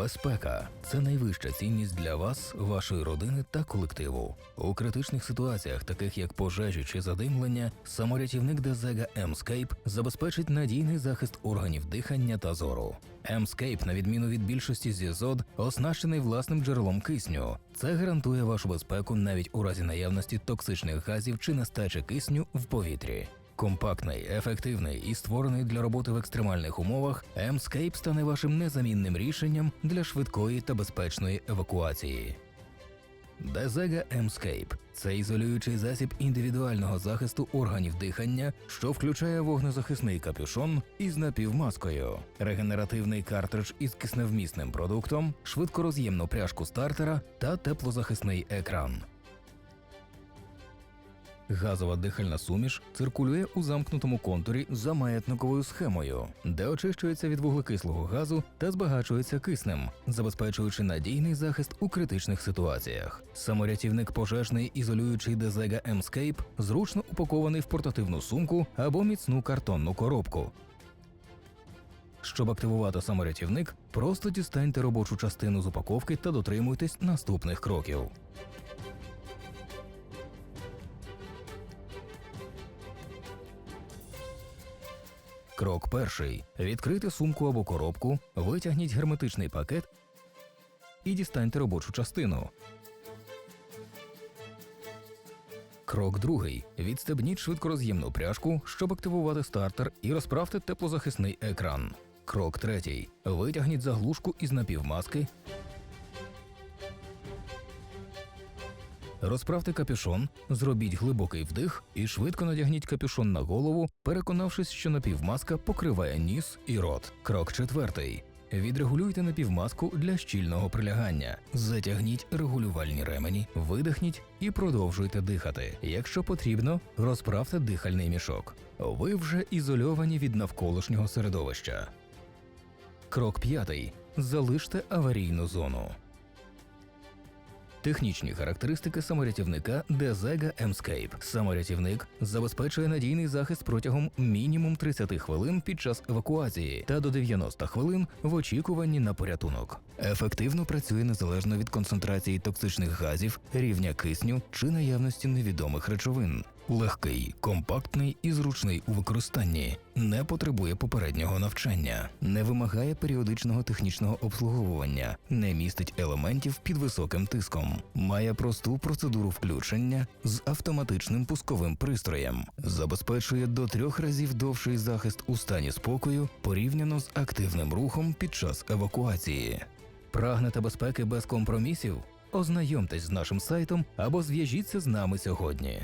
Безпека це найвища цінність для вас, вашої родини та колективу. У критичних ситуаціях, таких як пожежі чи задимлення, саморятівник Дезега Емскейп забезпечить надійний захист органів дихання та зору. Емскейп, на відміну від більшості зізод, оснащений власним джерелом кисню. Це гарантує вашу безпеку навіть у разі наявності токсичних газів чи нестачі кисню в повітрі. Компактний, ефективний і створений для роботи в екстремальних умовах, Emscape стане вашим незамінним рішенням для швидкої та безпечної евакуації. Дезега Emscape – це ізолюючий засіб індивідуального захисту органів дихання, що включає вогнезахисний капюшон із напівмаскою, регенеративний картридж із кисневмісним продуктом, швидкороз'ємну пряжку стартера та теплозахисний екран. Газова дихальна суміш циркулює у замкнутому контурі за маятниковою схемою, де очищується від вуглекислого газу та збагачується киснем, забезпечуючи надійний захист у критичних ситуаціях. Саморятівник пожежний ізолюючий Дезега Emscape зручно упакований в портативну сумку або міцну картонну коробку. Щоб активувати саморятівник, просто дістаньте робочу частину з упаковки та дотримуйтесь наступних кроків. Крок перший: відкрити сумку або коробку, витягніть герметичний пакет і дістаньте робочу частину. Крок другий: відстебніть швидкороз'ємну пряжку, щоб активувати стартер і розправте теплозахисний екран. Крок третій: витягніть заглушку із напівмаски. Розправте капюшон, зробіть глибокий вдих і швидко надягніть капюшон на голову, переконавшись, що напівмаска покриває ніс і рот. Крок четвертий. Відрегулюйте напівмаску для щільного прилягання. Затягніть регулювальні ремені, видихніть і продовжуйте дихати. Якщо потрібно, розправте дихальний мішок. Ви вже ізольовані від навколишнього середовища. Крок п'ятий. Залиште аварійну зону. Технічні характеристики саморятівника Дезега Emscape. Саморятівник забезпечує надійний захист протягом мінімум 30 хвилин під час евакуації та до 90 хвилин в очікуванні на порятунок. Ефективно працює незалежно від концентрації токсичних газів, рівня кисню чи наявності невідомих речовин. Легкий, компактний і зручний у використанні, не потребує попереднього навчання, не вимагає періодичного технічного обслуговування, не містить елементів під високим тиском, має просту процедуру включення з автоматичним пусковим пристроєм, забезпечує до трьох разів довший захист у стані спокою порівняно з активним рухом під час евакуації. Прагнете безпеки без компромісів? Ознайомтесь з нашим сайтом або зв'яжіться з нами сьогодні.